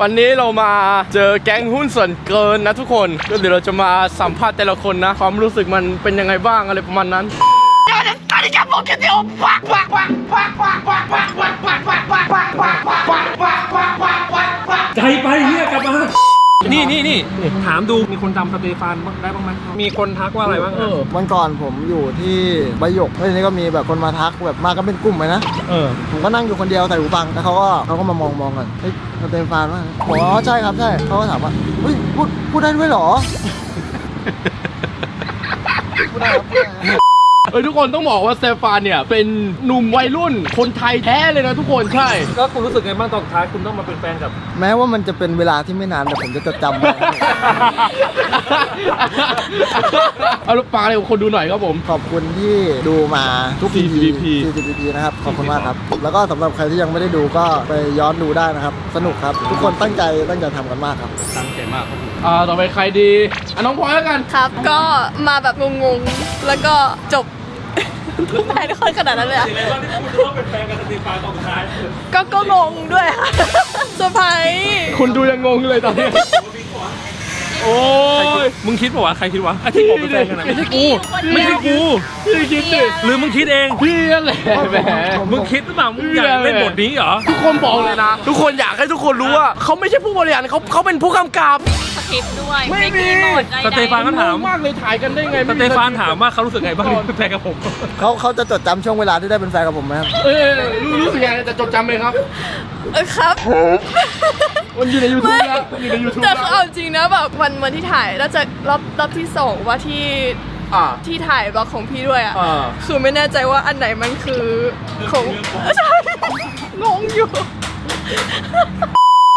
วันนี้เรามาเจอแก๊งหุ้นส่วนเกินนะทุกคนก็เดี๋ยวเราจะมาสัมภาษณ์แต่ละคนนะ ความรู้สึกมันเป็นยังไงบ้างอะไรประมาณนั้นใจไปเฮียกลับมา นี่นี่นี่ถามดูมีคนจำสเตฟานบ้างได้บ้างไหมมีคนทักว่าอะไรบ้างเออวันก่อนผมอยู่ที่ใบหยกแล้วทีนี้ก็มีแบบคนมาทักแบบมากันเป็นกลุ่มเลยนะ เออ ผมก็นั่งอยู่คนเดียวใส่หูฟังแล้วเขาก็เขาก็มามองมองกันเฮ้ยสเตฟานว่าบอกอ๋อใช่ครับใช่เขาก็ถามว่าเฮ้ยพูดพูดได้ด้วยเหรอ พูดได้ครับพูดได้ครับ เอ้ยทุกคนต้องบอกว่าสเตฟานเนี่ย เป็นหนุ่มวัยรุ่น คนไทยแท้เลยนะทุกคนใช่แล้วคุณรู้สึกไงบ้างตอนสุดท้ายคุณต้องมาเป็นแฟนกับ แม้ว่ามันจะเป็นเวลาที่ไม่นาน แต่ผมจะจดจำไว้ เอาลูกปลาเลยคนดูหน่อยครับผม ขอบคุณที่ดูมาทุก40 EP 40 EP นะครับ ขอบคุณมากครับ แล้วก็สำหรับใครที่ยังไม่ได้ดูก็ไปย้อนดูได้นะครับ สนุกครับ ทุกคนตั้งใจตั้งใจทำกันมากครับ ตั้งใจมากครับผมอ่าต่อไปใครดีอะน้องพลอยแล้วกัน ครับ ก็มาแบบงงๆ แล้วก็จบ ทุกนายทุกคนขนาดนั้นเลยอะ ยังไงบ้างที่คุณต้องเป็นแฟนกับสเตฟานตอนสุดท้ายก็ก็งงด้วยค่ะเซอร์ไพรส์คุณดูยังงงเลยตอนนี้ โอ้ยมึงคิดป่าวะใครคิดวะไอ้ที่ผมเป็นแฟนกันนะไม่ใช่กูไม่ใช่กูพี่คิดดิหรือมึงคิดเองพี่นั่นแหละแหมมึงคิดหรือเปล่ามึงอยากเล่นบทนี้เหรอทุกคนบอกเลยนะ ทุกคนอยากให้ทุกคนรู้ว่าเขาไม่ใช่ผู้บริหารเขาเขาเป็นผู้กำกับสคริปต์ด้วยไม่มีหมดสเตฟานก็ถามงงมากเลยถ่ายกันได้ไงสเตฟานถามว่าเขารู้สึกไงบ้างที่เป็นแฟนกับผมเขาเขาจะจดจำช่วงเวลาที่ได้เป็นแฟนกับผมไหมครับเออรู้รู้สึกยังไงจะจดจำเลยครับเออครับ มันอยู่ใน YouTube แล้วอยู่ใน YouTube แต่แล้วคือเอาจริงนะแบบวันวันที่ถ่ายน่าจะรอบรอบที่สองว่าที่อ่า ที่ถ่ายบล็อกของพี่ด้วยอะอ่า คือไม่แน่ใจว่าอันไหนมันคือของใช่งงอยู่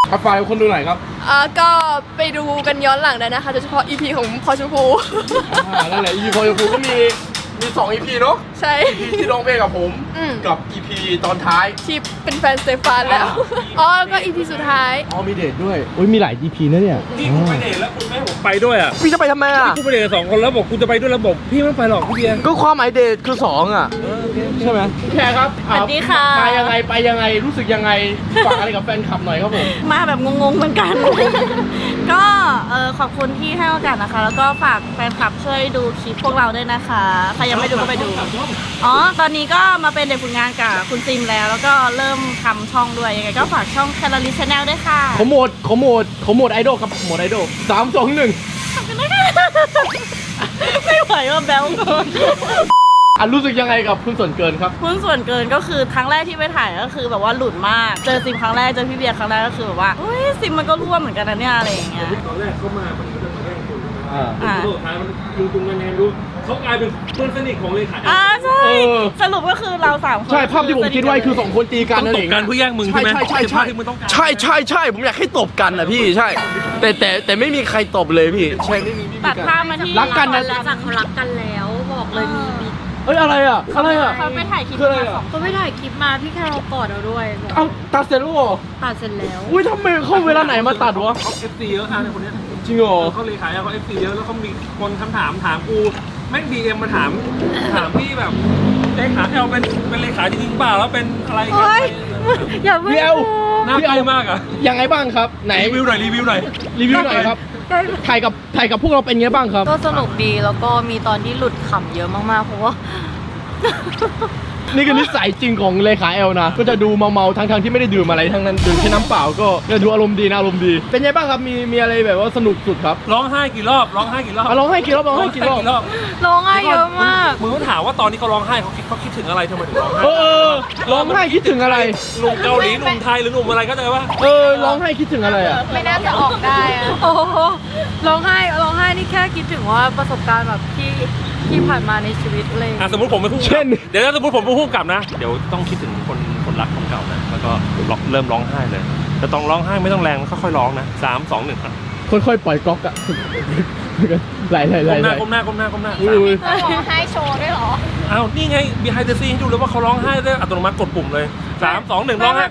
เอาไฟล์คนดูหน่อยครับอ่าก็ไปดูกันย้อนหลังได้นะคะโดยเฉพาะ EP ของพอชมพู อ่านั่นแหละ EP พอจะพูก็มีมีสอง EP เนาะใช่ EP ที่ร้องเพลงกับผม อืม กับ EP ตอนท้าย ที่เป็นแฟนสเตฟานแล้ว อ๋อแล้วก็ EP สุดท้าย อ๋อมีเดทด้วยอุ้ยมีหลาย EP นะเนี่ยนี่คุณไปเดทแล้วคุณไม่ให้ผมไปด้วยอะพี่จะไปทำไมอะคุณไปเดทกับสองคนแล้วบอกคุณจะไปด้วยแล้วบอกพี่ไม่ไปหรอกพี่เบียร์ก็ความหมายเดทคือ2อะ ใช่ไหมแค่ครับสวัสดีค่ะ ไปยังไงไปยังไงรู้สึกยังไงฝากอะไรกับแฟนคลับหน่อยครับผม มาแบบงงๆเหมือนกัน ก็เออขอบคุณที่ให้โอกาสนะคะ แล้วก็ฝากแฟนคลับช่วยดูคลิปพวกเราด้วยนะคะ ใครยังไม่ดูก็ไปดูอ๋อ ตอนนี้ก็มาเป็นเด็กฝึกงานกับคุณซิมแล้ว แล้วก็เริ่มทำช่องด้วยยังไงก็ฝากช่องแคลอรี่ชาแนลด้วยค่ะขโมดขโมดขโมดไอดอลครับขโมดไอดอลสามสองหนึ่งไม่ไหวว่าแบลอะรู้สึกยังไงกับคุณส่วนเกินครับ หุ้นส่วนเกินก็คือครั้งแรกที่ไปถ่ายก็คือแบบว่าหลุดมาก เจอซิมครั้งแรกเจอพี่เบียร์ครั้งแรกก็คือแบบว่าอุ้ยซิมมันก็ร่วมเหมือนกันนะเนี่ยอะไรอย่างเงี้ย ตอนแรกเขามา มันก็จะมาแย่งคุณอ่า อ่า สุดท้ายมันลุงตุงแนนๆดู เขากลายเป็นเพื่อนสนิทของเลขาอ่าใช่เออ สรุปก็คือเราสามคนใช่ภาพที่ผมคิดไว้คือสองคนตีกันต้องนั่นตเอบงกันเพื่อแย่งมึงใช่ไหมใช่ใช่เป็นภาใช่พที่มึงต้องการใช่ใช่ใช่ผมอยากให้ตบกันนะพี่ใช่ แต่แต่แต่ไม่มีใครตบเลยพี่ใช่ไม่มีไม่มีตัดกันภาพมาที่รักกันนะแล้วจากเขารักกันแล้วบอกเลยมีมีเอ้ยอะไรอะอะไรอะ เขาไปถ่ายคลิปคืออะไรมาสออะงเขาไปถ่ายคลิปมาพี่แครอลกอดเราด้วยบอกเอ้าตัดเสร็จแล้วเหรอตัดเสร็จแล้วอุ้ยทำไมเข้าเวลาไหนมาตัดวะเขาเอฟซีเยอะอะในคนเนี้ยจริงเหรอ เขาเลขาเขาเอฟซีเยอะแล้วเขามีคนคำถามถามกู แม่งดีเอ็มมาถาม ถามพี่แบบเลขาเอลเป็นเป็นเลขาจริงๆเปล่าแล้วเป็นอะไรกันโอ๊ยอย่าเพิ่งเดี๋ยว น่ากลัวมากอะยังไงบ้างครับ ไหนรีวิวหน่อยรีวิวหน่อย รีวิวหน่อยครับถ่ายกับถ่ายกับพวกเราเป็นไงบ้างครับ ก็สนุกดีแล้วก็มีตอนที่หลุดขำเยอะมากๆ เพราะว่า นี่คือนิสัยจริงของเลขาเอลนะ ก็จะดูเมาๆทั้งๆที่ไม่ได้ดื่มอะไรทั้งนั้นดื่มแค่น้ำเปล่าก็จะดูอารมณ์ดีนะอารมณ์ดี เป็นไงบ้างครับมีมีอะไรแบบว่าสนุกสุดครับร้องไห้กี่รอบร้องไห้กี่รอบอะร้องไห้กี่รอบร้องไห้กี่รอบรอบร้องไห้เยอะมาก มึงต้องถามว่าตอนที่เขาร้องไห้เขาคิดเขาคิดถึงอะไรทำไมถึงร้องไห้เออเออร้องไห้คิดถึงอะไร หนุ่มเกาหลีหนุ่มไทยหรือหนุ่มอะไรก็ได้ว่าเออร้องไห้คิดถึงอะไรอะไม่น่าจะออกได้อะโอ้โหร้องไห้ร้องไห้นี่แค่คิดถึงว่าประสบการณ์แบบที่ ที่ผ่านมาในชีวิตเลยอะสมมติผมเป็นผู้กำกับเช่น เดี๋ยวถ้าสมมติผมเป็นผู้กำกับนะ เดี๋ยวต้องคิดถึงคนคนรักคนเก่านะ แล้วก็ร้องเริ่มร้องไห้เลย แต่ต้องร้องไห้ไม่ต้องแรงค่อยๆร้องนะสามสองหนึ่งอะค่อยๆปล่อยก๊อกอะไหลไหลไหลก้มหไหลน้าก้มหน้าก้มหน้าก้มหน้าอุ้ยร้องไห้โชว์ด้วยเหรอ อ้าวนี่ไง behind the scene ให้ดูเลยว่าเขาร้องไห้ได้อัตโนมัติกดปุ่มเลยสามสองหนึ่งร้องไห้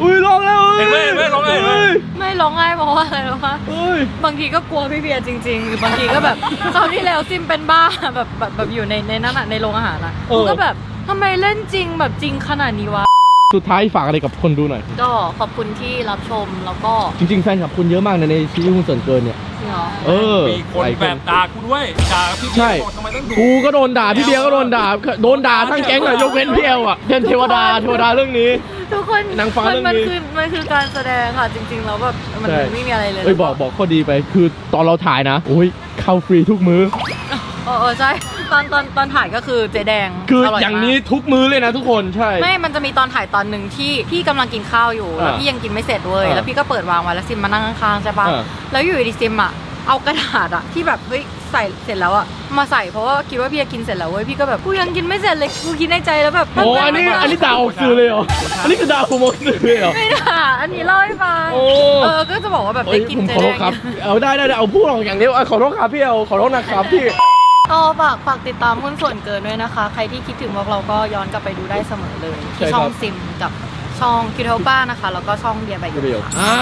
อุ้ยร้องแล้วเห็นไหมเห็นไหมร้องไห้เห็นไหม ไม่ร้องไห้เพราะว่าอะไรรู้ปะเฮ้ย บางทีก็กลัวพี่เบียร์จริงๆ หรือบางทีก็แบบ คราวที่แล้วซิมเป็นบ้าแบบแบบแบบอยู่ในในนั้นอะในโรงอาหารอะเออก็แบบทำไมเล่นจริงแบบจริงขนาดนี้วะ สุดท้ายฝากอะไรกับคนดูหน่อย ก็ขอบคุณที่รับชมแล้วก็จริงๆแฟนคลับคุณเยอะมากนะในซีรีส์คุณส่วนเกินเนี่ย เนาะเออมีคนหลาย แบบด่ากูด้วยด่าพี่ใช่บอกทำไมต้องดูกูก็โดนด่าพี่เบียร์ก็โดนด่าโดนด่าทั้งแก๊งอะยกเว้นพี่เอลอะเป็นเทวดาเทวดาเรื่องนี้ ทุกคนนางฟ้ามัเรื่องมันนี้ คือมันคือการแสดงค่ะจริงๆแล้วแบบมันใช่ไม่มีอะไรเลยเอ้ยบอกบอกข้อดีไปคือตอนเราถ่ายนะโอ้ยเข้าฟรีทุกมื้อ เออเออใช่ ตอนตอนตอนถ่ายก็คือเจ๊แดงคือร่อย่างมกนี้ทุกมื้อเลยนะทุกคนใช่ ไม่ มันจะมีตอนถ่ายตอนหนึ่งที่พี่กำลังกินข้าวอยู่ แล้วอ่าพี่ยังกินไม่เสร็จเว้ย อ่าแล้วพี่ก็เปิดวางไว้แล้วซิมมานั่งข้างๆใช่ปะอ่าแล้วอยู่ดีซิมอะ เอากระดาษอะที่แบบเฮ้ยใส่เสร็จแล้วอะ มาใส่เพราะว่าคิดว่าพี่จะกินเสร็จแล้วเว้ย พี่ก็แบบกูยังกินไม่เสร็จเลยกูคิดในใจแล้วแบบโอ้อันนี้อันนี้ด่าออกสื่อเลยเหรอ อันนี้คือด่าผมออกสื่อเลยเหรอ ไม่ด่าอันนี้เล่าให้ฟัง โอ้ เออ ก็จะบอกว่าแบบเอ้ได้ยกินผมเจ๊ขอแดโทษง ครับ เอาได้ได้ได้เอาพูดออกอย่างเดียวเอาขอโทษครับพี่เอาขอโทษนะครับพี่ ก็ฝากฝากติดตามหุ้นส่วนเกินด้วยนะคะ ใครที่คิดถึงพวกเราก็ย้อนกลับไปดูได้เสมอเลยใช่ที่ครับช่องซิมกับช่องคิวเทลป้านะคะ แล้วก็ช่องเบียร์ใบหยกเดียวค่ะ อ่า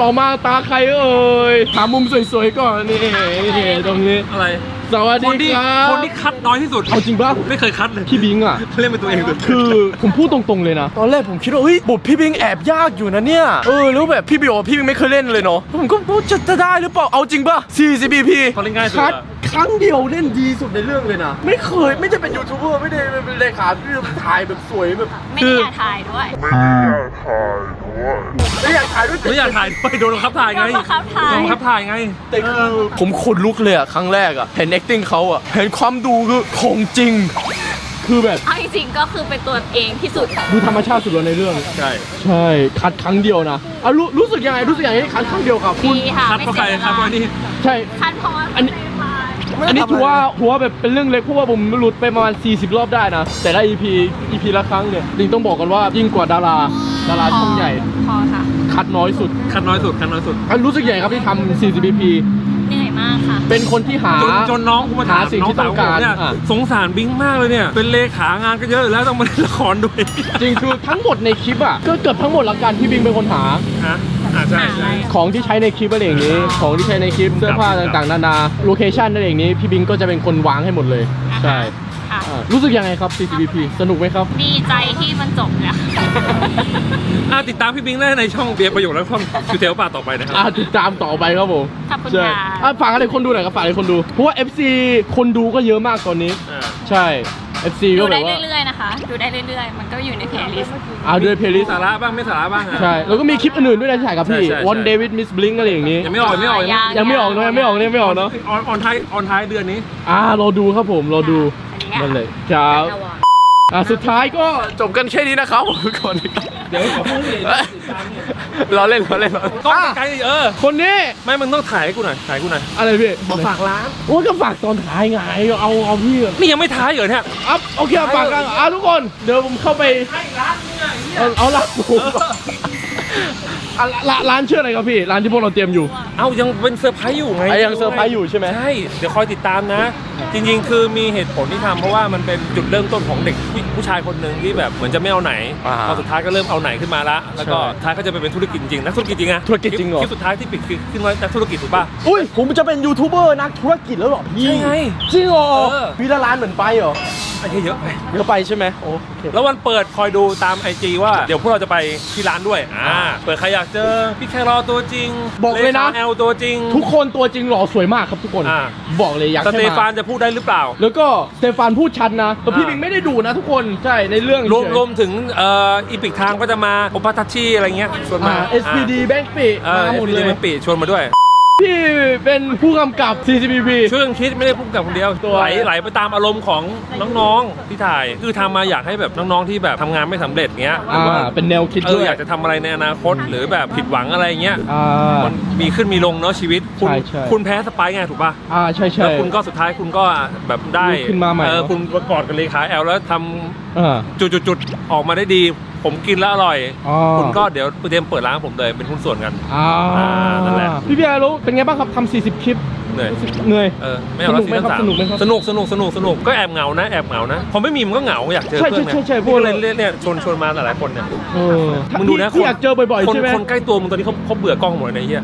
ต่อมาตาใครเอ่ยถามมุมสวยๆก่อนนี่นี่ตรงนี้ อะไร สวัสคนดีที่ครับคนที่คัดน้อยที่สุดเอาจริงป่ะไม่เคยคัดเลยพี่บิงอะ เล่นเป็นตัวเองสุด คือผมพูดตรงๆเลยนะ ตอนแรกผมคิดว่าเฮ้ยบทพี่บิงแอบยากอยู่นะเนี่ย เออแล้วแบบพี่บิวพี่บิงไม่เคยเล่นเลยเนาะผมก็ว่าจะจะได้หรือเปล่าเอาจริงป่ะ 4CBP เขาเล่นง่ายสุดคัดอะ ครั้งเดียวเล่นดีสุดในเรื่องเลยนะ ไม่เคยไม่จะเป็นยูทูบเบอร์ไม่ได้เป็นเลขาพี่มันถ่ายแบบสวยแบบไม่ได้อยากถ่ายด้วยไม่อยากถ่ายด้วยไม่อยากถ่ายด้วยโดนบังคับถ่ายไงโดนบังคับถ่ายโดนบังคับถ่ายไงแต่คือผมขนลุกเลยอะครั้งแรกอะเห็น acting เขาอะเห็นความดูคือของจริงคือแบบเอาจริงๆก็คือเป็นตัวเองที่สุดดูธรรมชาติสุดเลยในเรื่อง ใช่ ใช่คัดครั้งเดียวนะอะรู้รู้สึกยังไงรู้สึกยังไงที่คัดครั้งเดียวครับคุณดีค่ะคัดเพราะใครคัดเพราะนี่ใช่คันเพราะว่าอันนี้ อันนี้ถือว่าถือว่าแบบเป็นเรื่องเล็กเพราะว่าผมหลุดไปประมาณ 40 รอบได้นะ แต่ละ EP EP ละครั้งเนี่ยจริงต้องบอกกันว่ายิ่งกว่าดาราดาราช่องใหญ่ พอค่ะคัดน้อยสุดคัดน้อยสุดคัดน้อยสุด อันรู้สึกยังไงครับที่ทำ40 EP เหนื่อยมากค่ะ เป็นคนที่หา จนจนน้องกูมาถามหาสิ่งน้อที่งสาวต้องผการมเนี่ยอะ สงสารบิงมากเลยเนี่ย เป็นเลขางานก็เยอะอยู่แล้วต้องมาเล่นละครด้วยจริงคือทั้งหมดในคลิปอะก็เกือบทั้งหมดละกันที่บิงเป็นคนหา ฮะ อ่าใช่ใช่ ของที่ใช้ในคลิปอะไรอย่างนี้ ของที่ใช้ในคลิปเสื้อผ้าต่างๆนานาโลเคชันอะไรอย่างนี้พี่บิงก็จะเป็นคนวางให้หมดเลย ใช่ค่ะอ่ารู้สึกยังไงครับ CCBP สนุกไหมครับ ดีใจที่มันจบแล้ว อ่าติดตามพี่บิงได้ในช่องเบียร์ประโยชน์และช่องคิวเทลป่าต่อไปนะครับ อ่าติดตามต่อไปครับผมขอบคุณใช่ค่ะ อะฝากอะไรคนดูหน่อยครับฝากอะไรคนดูเพราะว่า FC คนดูก็เยอะมากตอนนี้ อ่า ใช่ FC ดูก็แบได้บว่า เรื่อยๆนะคะ ดูได้เรื่อยๆ มันก็อยู่ในเพลย์ลิสต์อ่าด้วยเพลย์ลิสสาระบ้างไม่สาระบ้างอะ ใช่ แล้วก็มีคลิปอื่นๆด้วยนะที่ถ่ายกับพี่ใช่ใช่วันใช่เดวิดมิสบลิงอะไรอย่างนี้ ยังไม่ออกยังไม่ออกยังยังไม่ออกเนอะยังไม่ออกเนี่ยยังไม่ออกเนาะ ออนออนท้ายออนท้ายเดือนนี้ อ่ารอดูครับผม รอดู อันนี้นั่นเลยครับ อะสุดท้ายก็จบกันแค่นี้นะครับผมก่อนนะครับ เดี๋ยวขอพูดเลยเราเล่นเราเล่นเราเล่นกล้องอะไกลๆเออ คนนี้ไม่มึงต้องถ่ายให้กูหน่อย ถ่ายให้กูหน่อย อะไรพี่มาฝากร้านโอ้ยก็ฝากตอนท้ายไงเอาเอาพี่นี่ยังไม่ท้ายเหรอเนี่ยอัพโอเคฝากกันอะทุกคนเดี๋ยวผมเข้าไปเอาเอาละผมก่ อนอะร้านร้านชื่ออะไรครับพี่ ร้านที่พวกเราเตรียมอยู่ เอายังเป็นเซอร์ไพรส์อยู่ไงอะยังเซอร์ไพรส์อยู่ใช่ไหม ใช่ เดี๋ยวคอยติดตามนะ จริงๆ คือมีเหตุผลที่ทำเพราะว่ามันเป็นจุดเริ่มต้นของเด็กผู้ผู้ชายคนหนึ่งที่แบบเหมือนจะไม่เอาไหนอ่าพอสุดท้ายก็เริ่มเอาไหนขึ้นมาละแล้วก็ใช่ท้ายก็จะไปเป็นธุรกิจจริงนักธุรกิจจริงอะธุรกิจจริงเหรอ คลิปสุดท้ายที่ปิดคือขึ้นว่านักธุรกิจถูกป่ะ อุ้ยผมจะเป็นยูทูบเบอร์นักธุรกิจแล้วเหรอพี่ใช่ไงจริงเหรอเออมีละร้านเหมือนไปเหรอ ไอ้เหี้ยเยอะไปเดี๋ยวไปใช่ไหมโอเคแล้ววันเปิดคอยดูตามไอจีว่าเดี๋ยวพวกเราจะไปที่ร้านด้วยอ่าเปิดใครอยากเจอพี่แครอตัวจริงบอกเลยนะ แอลตัวจริง ทุกคนตัวจริงหล่อสวยมากครับทุกคน อ่า บอกเลยอยากสให้เตมาฟานจะพูดได้หรือเปล่า แล้วก็สเตฟานพูดชัดนะแต่พี่อ่า บิงไม่ได้ดูนะทุกคนใช่ในเรื่องรวมเฉยรวมถึงเอ่ออีพิกทางก็จะมาโอปาทัชชี่อะไรเงี้ยชวนมาอ่า SPD แบงค์ปีอ่ามาหมด SPD เลยมันปีชวนมาด้วย พี่เป็นผู้กำกับ CCBP ช่วยกันคิดไม่ได้พูดกับคนเดียวตัว ไหลไหลไปตามอารมณ์ของน้องๆที่ถ่าย คือทำมาอยากให้แบบน้องๆที่แบบทำงานไม่สำเร็จเงี้ยหรืออ่าว่าเป็นแนวคิดเอด้อวยอยากจะทำอะไรในอนาคตหรือแบบผิดหวังอะไรเงี้ยอ่า มันมีขึ้นมีลงเนาะชีวิตคุณใช่ใช่ คุณแพ้สไปซ์ไงถูกป่ะอ่าใช่ใช่ แล้วคุณก็สุดท้ายคุณก็แบบได้ลุกขึ้นมาใหม่เออเนอะ คุณประกอดกับเลขาแอลแล้วทำ อ่าจุดๆๆออกมาได้ดี ผมกินแล้วอร่อย อ๋อคุณก็เดี๋ยวเตรียมเปิดร้านผมเลยเป็นหุ้นส่วนกันอ่าอ่านั่นแหละ พี่เบียร์รู้เป็นไงบ้างครับทำ40 คลิปเหนื่อย รู้สึกเหนื่อย เออไม่เอาแล้วสนุกไหมครับซีซั่สนุกไหมครับสนุกสนุกสนุกสนุกก็แอบเหงานะแอบเหงานะพอไม่มีมันก็เหงาอยากเจอใช่เพื่อนใช่ใช่ใช่พพววกกเราเลยเนี่ยชวนชวนมาหลายๆคนเนี่ย เออมึงดูนะพี่อยากเจอบ่อยคๆนใช่ไหม คนใกล้ตัวมึงตอนนี้เขาเขาเบื่อกล้องหมดเลยนะไอ้เฮีย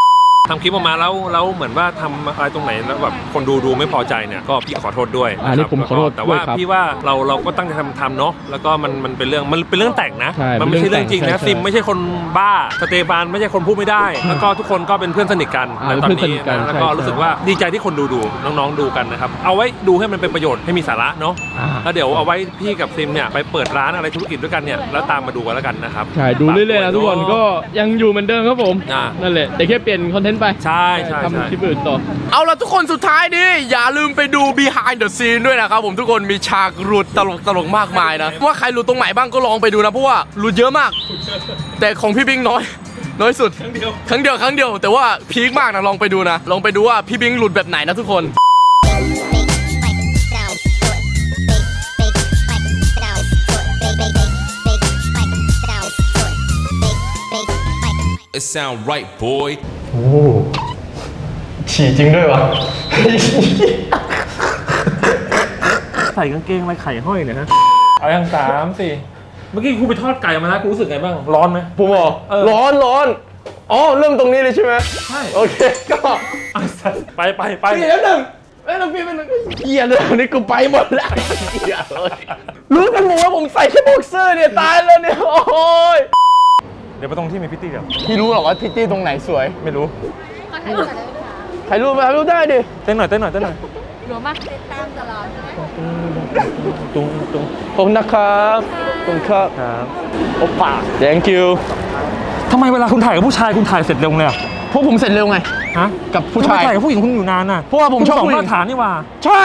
ทำคลิปออกมาแล้วแล้วเหมือนว่าทำอะไรตรงไหนแล้วแบบคนดูดูไม่พอใจเนี่ยก็พี่ขอโทษด้วยอ่านี่ะครับผมขอโทษแต่ว่าด้วยครับพี่ว่าเราเราก็ตั้งใจทำทำเนาะแล้วก็มันมันเป็นเรื่องมันเป็นเรื่องแต่งนะ ใช่มัไม่ใช่เรื่องจริงเป็นเรื่นะองแต่งซิมไม่ใช่คนบ้าสเตฟานไม่ใช่คนพูดไม่ได้ แล้วก็ทุกคนก็เป็นเพื่อนสนิทกันอ่าในตอนเป็นเพื่อนสนินี้ทกันนะแล้วก็ใช่รู้สึกว่าดีใจที่คนดูดูน้องๆดูกันนะครับเอาไว้ดูให้มันเป็นประโยชน์ให้มีสาระเนาะ อ่า แล้วเดี๋ยวเอาไว้พี่กับซิมเนี่ย ไปเปิดร้านอะไรธุรกิจด้วยกันเนี่ย แล้วตามมาดูกันแล้วกันนะครับ ใช่ดูเรื่อยๆนะทุกคนก็ยังอยู่เหมือนเดิมครับผม อ่านั่นแหละแต่แค่เปลี่ยนคอนเทนต์ไปใช่ใช่ทำใช่คลิปอื่นต่อ เอาละทุกคนสุดท้ายนี้อย่าลืมไปดู behind the scene ด้วยนะครับผมทุกคนมีฉากหลุดตลกตลกๆมากมายนะ ว่าใครหลุดตรงไหนบ้างก็ลองไปดูนะเพราะว่าหลุดเยอะมาก แต่ของพี่บิงน้อย น้อยสุด ครั้งเดียวครั้งเดียวครั้งเดียว แต่ว่าพีคมากนะลองไปดูนะ ลองไปดูว่าพี่บิงหลุดแบบไหนนะทุกคน It sound right, boy. โอ้ฉี่จริงด้วยวะใส่กางเกงอะไรไข่ห้อยเนี่ยฮะ เอายังสามสี่เมื่อกี้กูไปทอดไก่มาแล้วกูรู้สึกไงบ้าง ร้อนไหม ผมบอกเออ ร้อนร้อนอ๋อเริ่มตรงนี้เลยใช่ไหมใช่โอเคก็อะสัตว์ไปไปไปพี่แล้วหนึ่งแล้วพี่เป็นหนึ่งเกียร์เลยวันนี้กูไปหมดแล้วเกียร์เลยรู้กันหมดว่าผมใส่แค่บ็อกเซอร์เนี่ยตายแล้วเนี่ยโอ้ย เดี๋ยวไปตรงที่มีพิตตี้เดี๋ยวพี่รู้หรอว่าพิตตี้ตรงไหนสวยไม่รู้ถ่ายรูปไหมถ่ายรูปได้ดิเต้นหน่อยเต้นหน่อยเต้นหน่อยหนูมาติดตามตลอดใช่ไหมตุ้งตุ้งขอบคุณนะครับขอบคุณครับครับโอป้า thank you ทำไมเวลาคุณถ่ายกับผู้ชายคุณถ่ายเสร็จเร็วเลยอะพวกผมเสร็จเร็วไง ฮะกับผู้ชายทำไมถ่ายกับผู้หญิงคุณอยู่นานน่ะเพราะว่าผมคุณชอบสองผู้หญิมางตรฐานนี่หว่าใช่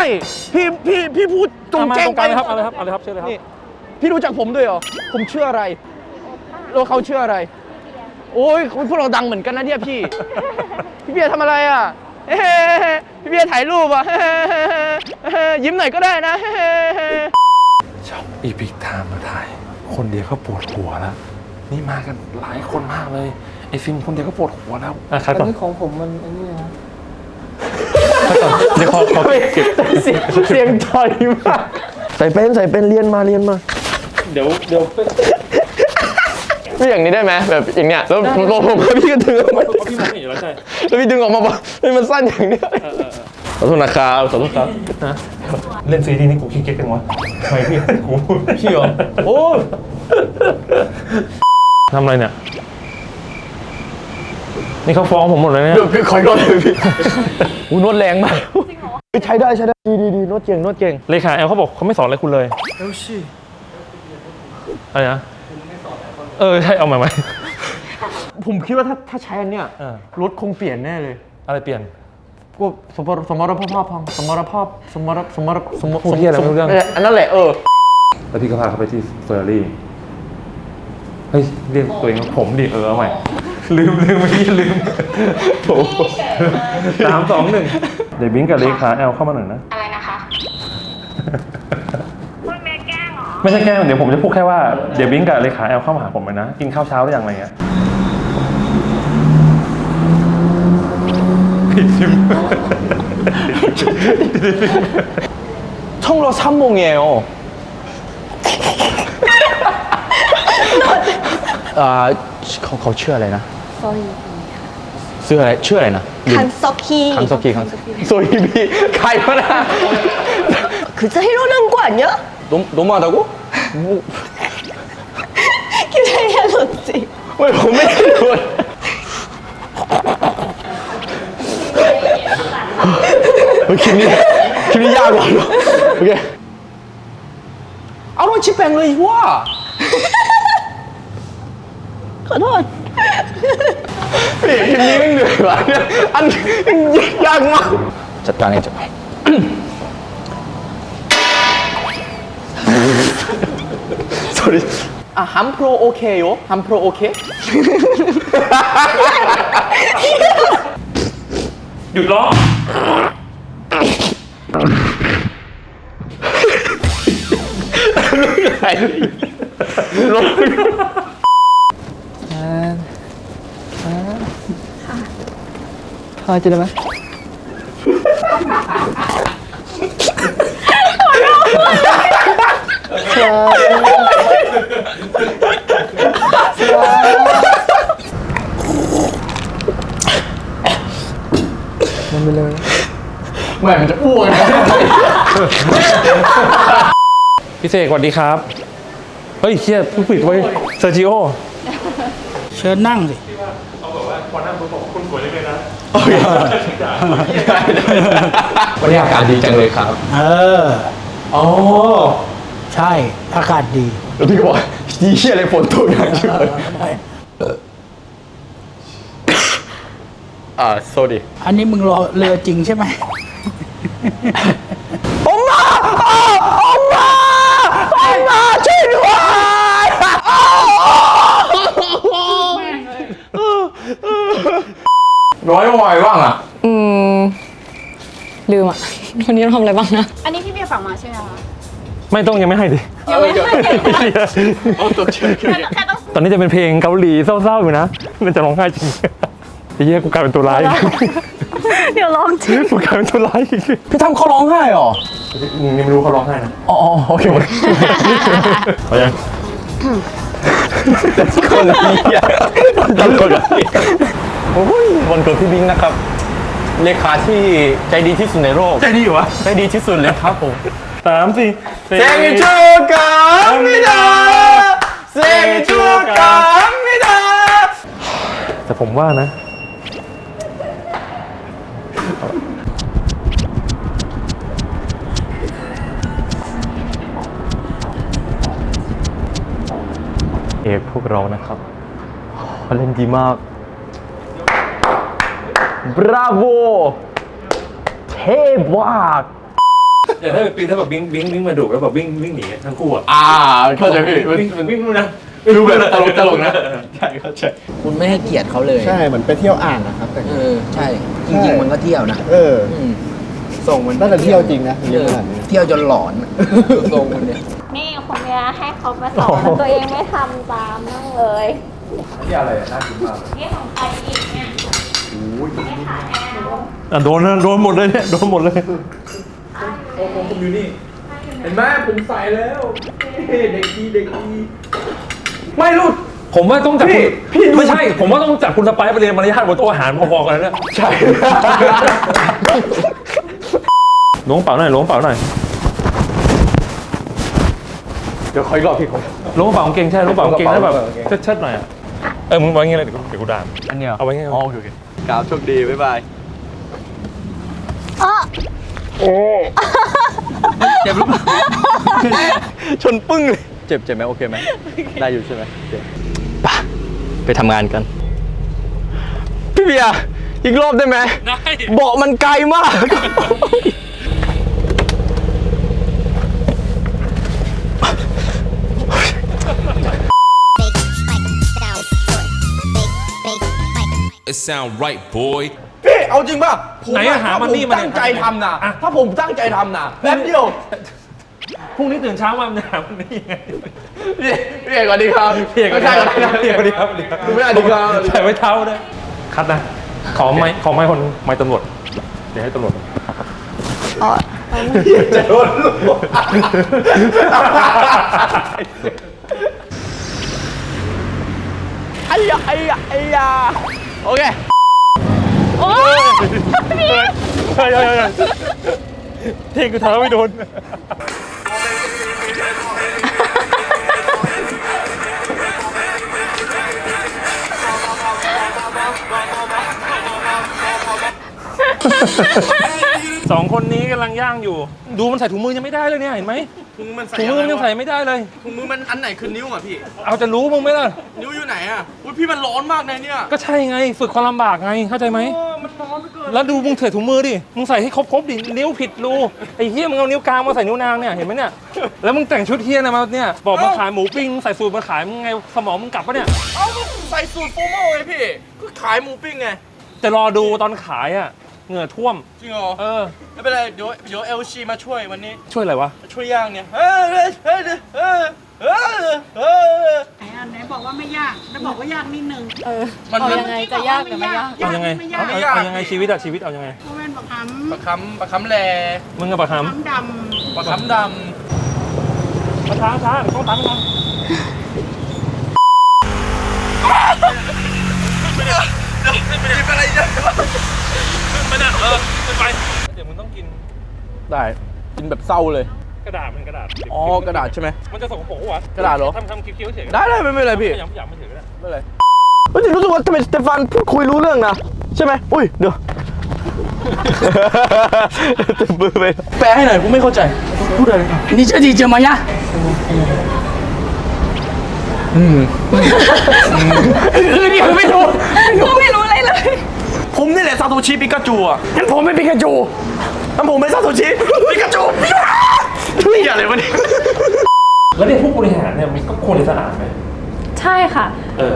พี่พี่พี่พูดตรงเอามาแจ้งตรงไปกันเลยครับเอาเลยครับเอาเลยครับเชิญเลยครับ นี่พี่รู้จักผมด้วยเหรอ ผมเชื่ออะไร แล้วเขาเชื่ออะไร โอ้ยพวกเราดังเหมือนกันนะเนี่ยพี่ พี่เบียร์ทำอะไรอะเฮ้พี่เบียร์ถ่ายรูปอะยิ้มหน่อยก็ได้นะชอบอีพิกไทม์มาถ่าย คนเดียวก็ปวดหัวแล้ว นี่มากันหลายคนมากเลย ไอฟิล์มคนเดียวก็ปวดหัวแล้วอะครับก่อนของผมมันอันนี้นะเดี๋ยวขอขอเก็บเสียงเสียงถอยมากใส่เป็นใส่เป็นเรียนมาเรียนมา เดี๋ยวเดี๋ยว พี่อย่างนี้ได้ไหมแบบอย่างเนี้ยแล้วผมผมพี่ก็ดึงออกมาพี่มองไม่เห็นอยู่แล้วใช่แล้วพี่ดึงออกมาบอกให้มันสั้นอย่างเนี้ยขอโทษนะครับขอโทษครับเล่นซีดีนี่กูขี้เกียจกันวะทำไมพี่กูพี่เหรอโอ้ยทำอะไรเนี่ย นี่เขาฟ้องผมหมดเลยเนี่ยเดี๋ยวพี่คอยรถเลยพี่อุ้ยนวดแรงมากจริงเหรอใช้ได้ใช้ได้ดีดีดีนวดเก่งนวดเก่งเลขาแอลเขาบอกเขาไม่สอนอะไรคุณเลย เอลชี่อะไรนะ เออใช่เอามาไหมผมคิดว่าถ้าถ้าใช้อันเนี้ยเออรถคงเปลี่ยนแน่เลยอะไรเปลี่ยนก็สมรสมรภาพพังสมรภาพสมรสมรสมรพูดเหี้ยอะไรไม่รู้เรื่อง อันนั้นแหละเออ แล้วพี่ก็พาเขาไปที่เฟอร์รี่ เฮ้ยเรียกตัวเองว่าผมดิเออเอาใหม่ ลืมลืมเมื่อกี้ลืมผมสามสองหนึ่งเดี๋ยวบิงกับเลขาแอลเข้ามาหน่อยนะ อะไรนะคะ ไม่ใช่แกล้งเดี๋ยวผมจะพูดแค่ว่า เดี๋ยวบิงกับเลขาแอลเข้ามาหาผมเลยนะ กินข้าวเช้าหรือยังอะไรเงี้ยผิดชิม 청러 삼몽이에요. 아, เขาเขาชื่ออะไรนะ โซฮี ชื่ออะไรชื่ออะไรนะ คันซอกฮี คังซอกีคังโซฮีบีใครวะนะ 그 사이로는 거 아니야? 너무 너무하다고? 뭐, 기다려 놓지. 왜ผมไม่ได้ดูเฮ้ยคลิปนี้คลิปนี้ยากกว่าโอเคเอาลองชิปแปงเลยว่า ขอโทษ พี่คลิปนี้ไม่เหนื่อยว่ะเนี่ยอั Sorry อะฮัมโปรโอเคโยฮัมโปรโอเค หยุดร้องไหนลงพอจะได้ไหม มันไปเลยแหม่มันจะอ้วกนะพี่เสกสวัสดีครับ เฮ้ยเชียผู้ผิดไว้เซอร์จิโอเชิญนั่งสิวันนี้อากาศดีจังเลยครับ เออ อ๋อ ใช่อากาศดีแล้วพี่ก็บอกยี่เชี่ยอะไรฝนตกหนักใช่ไหมอ่าโซดีอันนี้มึงรอเรือจริงใช่ไหมร้อยวอยบ้างอะ อืม ลืมอะ วันนี้เราทำอะไรบ้างนะ อันนี้พี่เบียร์ฝากมาใช่ไหมคะ ไม่ต้องยังไม่ให้ดิ ยังไม่ให้โอ้ตกใจแค่แค่ต้องตอนนี้จะเป็นเพลงเกาหลีเศร้าๆอยู่นะมันจะร้องไห้จริงไอ้เหี้ยกูกลายเป็นตัวร้ายเดี๋ยวลองจริงกูกลายเป็นตัวร้ายอีกพี่ทำเขาร้องไห้เหรอมึงยังไม่รู้เขาร้องไห้นะอ๋อโอเคเขายังคนละเหี้ยตลกอะโอ้ยวันเกิดพี่บิงนะครับเลขาที่ใจดีที่สุดในโลกใจดีอยู่วะใจดีที่สุดเลยครับผม สามสี่เซมิชูกัม่ได้เซมิชูกัม่ได้แต่ผมว่านะ เอกพวกเรานะครับเเล่นดีมาก บราโว เทพวาก แต่ถ้าปีถ้าแบบวิ่งวิ่งวิ่งมาดุแล้วแบบวิ่งวิ่งหนีทั้งคู่อะอ่าเข้าใจพี่วิ่งวิ่งนู่นนะดูแบบตลกตลกนะใช่เข้าใจคุณไม่ให้เกียรติเขาเลยใช่เหมือนไปเที่ยวอ่างนะครับแต่ เออใช่ จริง ๆ มันก็เที่ยวนะเอออืมส่งมันน่าจะเที่ยวจริงนะเอเยอะอขนาดนี้ เที่ยวจนหลอนอะทรงมันเนี่ยนี่คุณเมียให้เขามาสอนแล้วตัวเองไม่ทำตามนั่งเลยที่อะไรอะน่ากินมากนี่ของใครอีกเนี่ยนี่ค่ะแอร์อะโดนนะโดนหมดเลยเนี่ยโดนหมดเลย เห็นไหมผมใส่แล้วเด็กดีเด็กดีไม่รู้ผมว่าต้องจับคุณไม่ใช่ ผมว่าต้องจับคุณสไปซ์ไปเรียนมารยาทบนโต๊ะอาหารพอๆกันนะเนี่ยใช่ล้วงเป๋าหน่อยล้วงเป๋าหน่อยเดี๋ยวคอยรอบพี่ผม ล้วงเป๋ากางเกงใช่ล้วงเป๋ากางเกงแล้วแบบล้วงกระเป๋าโอเคเชิดๆหน่อยอะเออมึงไว้งี้เลยเดี๋ยวกูเดี๋ยวกูด่าอันเนี้ยเอาไว้งี้ อ๋อโอเคโอเคกราบโชคดี บ๊ายบาย เจ็บหรือเปล่าชนปึ้งเลยเจ็บเจ็บไหมโอเคไหมได้อยู่ใช่ไหมโอเคไปไปทำงานกัน พี่เบียร์อีกรอบได้ไหมได้เบาะมันไกลมาก It sound right, boy. พี่เอาจริงป่ะผมไหนอะหามันนี่มาตั้เนี่ยงใจทำนะถ้าผมตั้งใจทำนะแป๊บเดียวพรุ่งนี้ตื่นเช้ามามันจะหามันนี่ยังไงพี่พี่เอกสวัสดีครับพี่เอกไม่ใช่ก็ได้นะพี่เอกสวัสดีครับสวัสดีครับไม่สวัสดีครับใส่ไว้เท้าด้วยคัดนะ ขอไม้ขอไม้คนไม้ตำรวจ เดี๋ยวให้ตำรวจจะโดนลูกไอ้ยาไอ้ยาไอ้ยาโอเค เฮ้ยเฮ้ยเฮ้ยเฮ้ยเทกูเท้าไม่โดน สองคนนี้กำลังย่างอยู่ ดูมันใส่ถุงมือยังไม่ได้เลยเนี่ยเห็นไหมถุงมันใส่ถุงมือมันยังใส่ไม่ได้เลย ถุงมือมันอันไหนคือนิ้วอะพี่ เอาจะรู้มึงไหมล่ะ นิ้วอยู่ไหนอะอุ้ยพี่มันร้อนมากเลยเนี่ยก็ใช่ไงฝึกความลำบากไงเข้าใจไหมเออมันร้อนเหลือเกินแล้วดูมึงเถื่อถุงมือดิมึงใส่ให้ครบๆดินิ้วผิดรูไอ้เฮียมึงเอานิ้วกลางมาใส่นิ้วนางเนี่ยเห็นไหมเนี่ยแล้วมึงแต่งชุดเฮียนะมาเนี่ยบอกมาขายหมูปิ้งใส่สูตรมาขายมึงไงสมองมึงกลับปะเนี่ย เอ้าก็ผมใส่สูตรโฟโม่ไงพี่ก็ขายหมูปิ้งไงจะรอดูตอนขายอะ เหงื่อท่วม จริงเหรอเออ ไม่เป็นไรเดี๋ยวเดี๋ยวเอลชีมาช่วยวันนี้ช่วยอะไรวะ มาช่วยย่างเนี่ยเฮ้ยเฮ้ยเฮ้ยเฮ้ยเฮ้ยเฮ้ย ไหนอันไหนบอกว่าไม่ยากแล้วบอกว่ายากนิดนึงเออมัน เอามันยังไงจะยากหรือไม่ยาก เอายังไง ไม่เอายากเอาเอายังไงชีวิตอะชีวิตเอายังไง เพราะมันบอกคปลาคำปลาคำแลมึงกับปะคำน้ำดปลาคำดำช้าช้าต้องตังกันำหยิบอะ ไรไม่น่ะเออไม่ไป เดี๋ยวมึงต้องกินได้ กินแบบเศร้าเลย กระดาษมันกระดาษอ๋อกระดาษใช่ไหม มันจะส่งผงวะกระดาษเหรอ ทำทำคิ้วๆเฉยๆได้ได้ไม่เป็นไรพี่พยายามพยายามไม่ถือก็ได้ไม่เป็นไรเฮ้ยแต่รู้สึกว่าทำไมสเตฟานพูดคุยรู้เรื่องนะ ใช่ไหมอุ้ย เดี๋ยวเต็มมือไปแปลให้หน่อยกูไม่เข้าใจ พูดอะไรนี่จะดีเจอมายะคือนี่คือไม่รู้ไม่รู้อะไรเลย ผมนี่แหละซาโตชิปิกาจูอะงั้นผมไม่เป็นกระจูงั้นผมเป็นซาโตชิปิกาจูทุยอะไรวะเนี่ยแล้วเนี่ยผู้บริหารเนี่ยมันก็ควรจะสะอาดไหมใช่ค่ะ เออ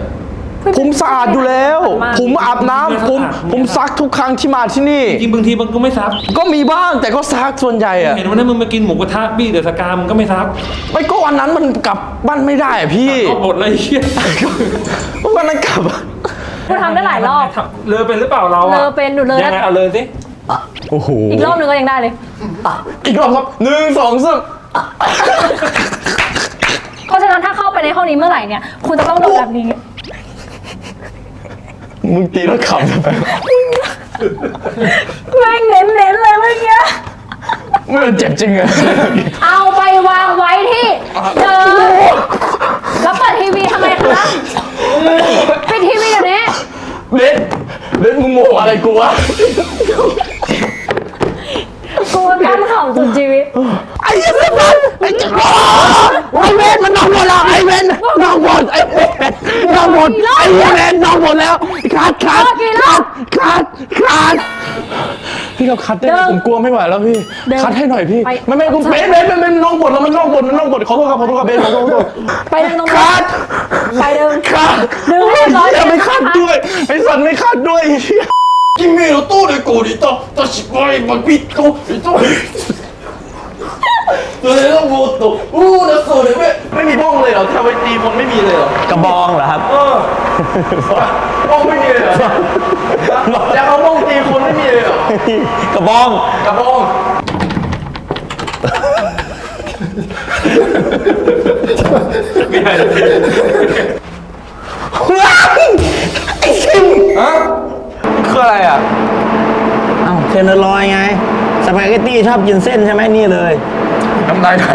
ผมสะอาดอยู่แล้ว ผมอาบน้ำผมผมซักทุกครั้งที่มาที่นี่ จริงๆบางทีมันก็ไม่ซับก็มีบ้างแต่ก็ซักส่วนใหญ่อะเห็นวันนั้นมึงมากินหมูกระทะบี้เดอะสกามึงก็ไม่ซับไม่ก็วันนั้นมันกลับบ้านไม่ได้อะพี่เอาหมดเลยไอ้เฮียวันนั้นกลับอะ กูทำได้หลายรอบ เลอเป็นหรือเปล่าเราอะเลอเป็นหนูเลอยังไงเอาเลยสิโอ้โหอีกรอบหนึงก็ยังได้เลย อีกรอบครับหนึ่งสองสามเพราะฉะนั้นถ้าเข้าไปในห้องนี้เมื่อไหร่เนี่ย คุณจะต้องโดนแบบนี้ มึงตีแล้วขำทำไม แม่งเน้นๆเลยเมื่อกี้ไม่มันเจ็บจริงอะเอาไปวางไว้ที่เดิมแล้วเปิดทีวีทำไมคะปิดทีวีเดี๋ยวนี้เบนเบนมึงโมโหอะไรกูวะ กูกั้นข่าวสุดชีวิต ไอ้ยังไงไอ้จะไอ้เวนมันนอนหมดแล้วไอ้เวนนอนหมดไอ้เวนนอนหมดไอ้เวนนอนหมดแล้วคัดคัดคัดคัดคัดพี่เราคัดได้ไหมผมกลัวไม่ไหวแล้วพี่คัดให้หน่อยพี่ไม่ไม่คุณเบนเบนเบนเบนนอกบทแล้วมันนอกบทมันนอกบทขอโทษครับขอโทษครับเบนขอโทษขอโทษไปเดินตรงคันั้นดไปเดินคัดดึงให้ร้อยอย่าไม่คัดด้วยไอ้สันไม่คัดด้วย 君の通りこりととしばいまびっととそれがもっとอู้นะそれไม่ไม่มีบ้องเลยเหรอทำไมตีคนไม่มีเลยเหรอกระบองเหรอครับเออบ้องไม่มีเลยเหรอแล้วเอาบ้องตีคนไม่มีเลยเหรอกระบองกระบองไอ้ชิมฮะ คืออะไรอะ เอ้าเทนเนอร์ลอยไง สปาเกตตี้ชอบกินเส้นใช่ไหมนี่เลย น้ำลายไหล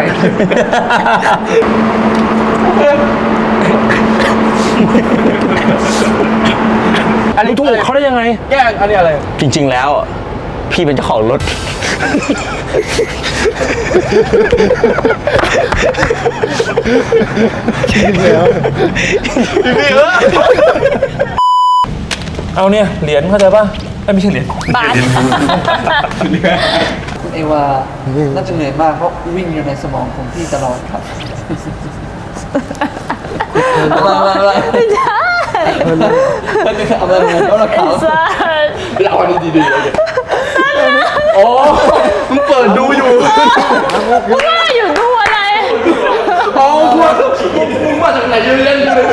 อันนี้ถูกเขาได้ยังไงแก้อันนี้อะไร จริง ๆ แล้ว พี่เป็นเจ้าของรถ พี่เออ เอาเนี่ยเหรียญเข้าใจป่ะเอ้ยไม่ใช่เหรียญบาท คุณเอวาน่าจะเหนื่อยมากเพราะวิ่งอยู่ในสมองของพี่ตลอดครับอะไรอะไรอะไรไม่ใช่มันเป็นอะไรแล้วเราขาวเล่าอันนี้ดีๆเลยโอ้มึงเปิดดูอยู่ว่าอยู่ดูอะไรอ๋อกูว่ามึงมาจากไหนเยอะแยะเลย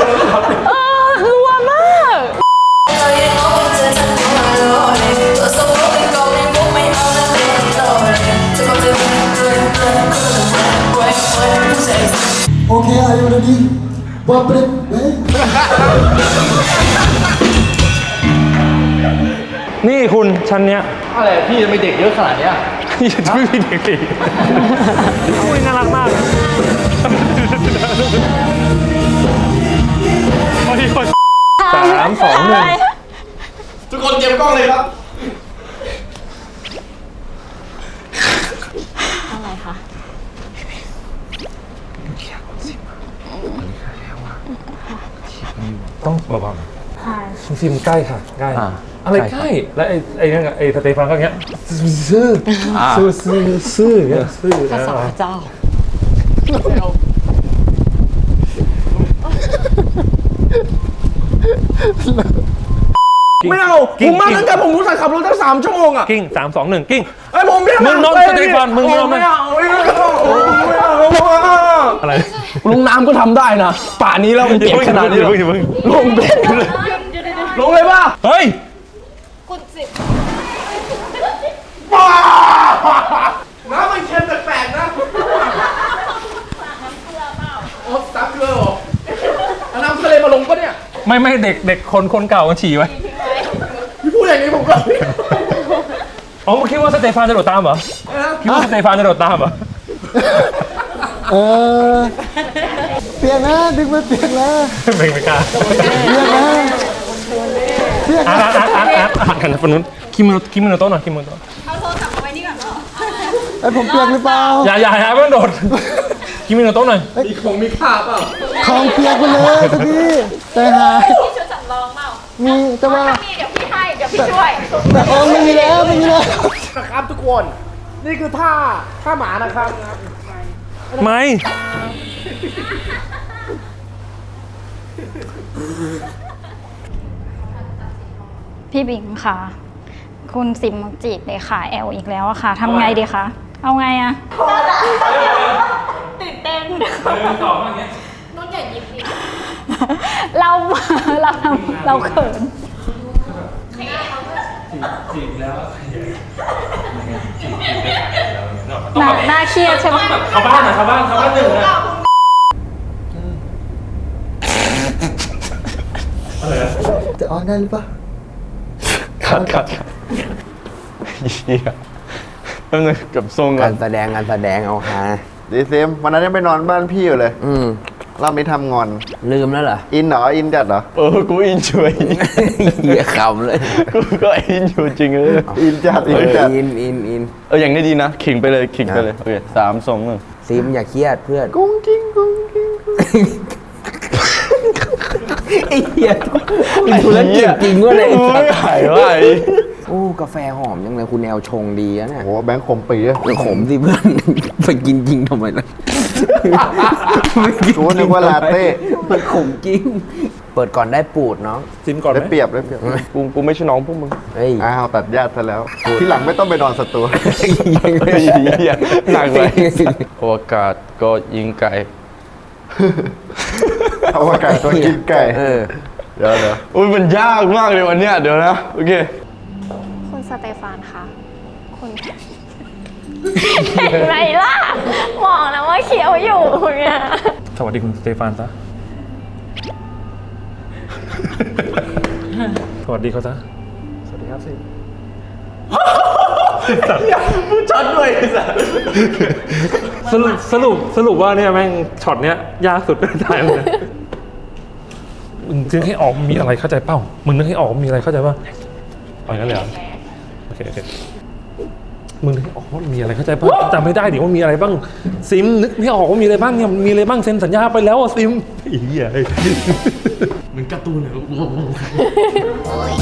โอเคอายุระดีบอปเรตเฮ้ยนี่คุณชั้นเนี้ยอะไรพี่ทำไมเด็กเยอะขนาดเนี้ยไม่มีเด็กสิอุ้ยน่ารักมากสามสองหนึ่งทุกคนเก็บกล้องเลยครับ ต้องเบาๆคุณซิมใกล้ค่ะใกล้อะไรใกล้แล้วไอ้ไอ้นั่นอะไอ้สเตฟานก็อย่างเงี้ยซื่อซื่อซื่อซื่ออย่างเงี้ยซื่อภาษาเจ้า ไม่เอาผมมาตั้งแต่ผมรู้สึกขับรถตั้งสามชั่วโมงอะกิ้งสามสองหนึ่งกิ้ง ไอ้ผมไม่มึงนอนไม่สเตฟานมึงนอน ไม่เอาไม่เอาไม่เอาไม่เอาอะไร ลุงน้ำก็ทำได้นะ ป่านี้แล้วมันเจ็บขนาดนี้อย่าเพิ่งอย่าเพิ่งลงเบ็ดเลยลงเลยป่ะ เฮ้ยป้าน้ำมันเค็มแปลกๆนะโอ้ซักเกลือเหรอเอาน้ำทะเลมาลงปะเนี่ย ไม่ไม่เด็กเด็กคนคนเก่ามันฉี่ไว้พี่พูดอย่างนี้ผมก็อ๋อมึงคิดว่าสเตฟานจะโดดตามเหรอ คิดว่าสเตฟานจะโดดตามเหรอ เออ เปลี่ยนนะดึงไปเปลี่ยนนะไม่ไม่กล้าเปลี่ยนนะเปลี่ยนอานะ ร์ตอาร์ตอาร์ตอาร์ตอาร์ตหันฝั่งนู้นคิมิโนคิมิโนโต้หน่อยคิมิโนโต้ไอยผมเปียกหรือเปล่า อย่าอย่าอย่าไม่ต้องโดดคิมิโนโต้หน่อยมีของมีค่าเปล่าของเปียกไปเลยตะกี้แต่หายมีแต่ว่ามีเดี๋ยวพี่ให้ เดี๋ยวพี่ช่วย แต่โอ้ไม่มีแล้วไม่มีแล้ว นะครับทุกคน นี่คือท่าท่าหมานะครับ ไม่ พี่บิงค่ะ คุณซิมจีบเลยค่ะ แอลอีกแล้วอะค่ะทำไงดีคะเอาไงอะตื่นเต้นเราเราทำเราเขิน หน้าหน้าเครียดใช่ไหมชาวบ้านอะชาวบ้านชาวบ้านหนึ่งนะจะออนได้หรือเปล่าขัดขัดเฮียแป๊บนึงกับทรงก่กาอนรแสดงการแสดงเอาฮาดีเซมวันนั้นยังไปนอนบ้านพี่อยู่เลย อืม รอบนี้ทำงอน ลืมแล้วเหรออินเหรอ อินจัดเหรอ เออ กูอินช่วย เหี้ยขำเลย กูก็อินอยู่จริงเลย อินจัด อินจัด อินอินอินเออ อย่างนี้ดีนะ ขิงไปเลย ขิงไปเลย โอเคสามสองหนึ่งซิมอย่าเครียดเพื่อนกุ้งกิ้งกุ้งกิ้งกุ้งไอ้เหี้ยมีธุรกิจจริงวะเนี่ยโอ้ยหายว่าไอ้โอ้กาแฟหอมจังเลยคุณแนวชงดีนะเนี่ยโอ้แบงค์ขมปีอะเออขมสิเพื่อน ไปกินจริงทำไมล่ะ กูนึกว่าลาเต้มันขมจริงเปิดก่อนได้ปูดเนาะซิมก่อนไหได้มเปรียบได้เปรียบกูกูไม่ใช่น้องพวกมึงเฮ้ย อ้าวตัดญาติซะแล้ว ที่หลังไม่ต้องไปนอนสตูไอ้เหี้ยหนักเลยโอกาสก็ยิงไก่เอาไก่ตัวกินไก่เออ เดี๋ยวเดี๋ยวอุ้ยมันยากมากเลยวันเนี้ยเดี๋ยวนะ โอเค คุณสเตฟานคะ คุณ เห็นไหมล่ะบอกแล้วว่าเขียวอยู่เนี่ยสวัสดีคุณสเตฟานซะ สวัสดีเขาซะ สวัสดีครับสิช็อตด้วยไอ้สัสสรุปสรุปสรุปว่าเนี่ยแม่งช็อตเนี้ยยากสุดในไทยเลยมึงนึกให้ออกมีอะไรเข้าใจเป้ามึงนึกให้ออกมีอะไรเข้าใจป่ะเอาอย่างนั้นเลยเหรอโอเคโอเค มึงนึกให้ออกว่ามีอะไรเข้าใจป่ะจำไม่ได้ดิว่ามีอะไรบ้างซิมนึกไม่ออกว่ามีอะไรบ้างเนี่ยมีอะไรบ้างเซ็นสัญญาไปแล้วอะซิมไอ้เหี้ย เหมือนการ์ตูนเลยโอ้ย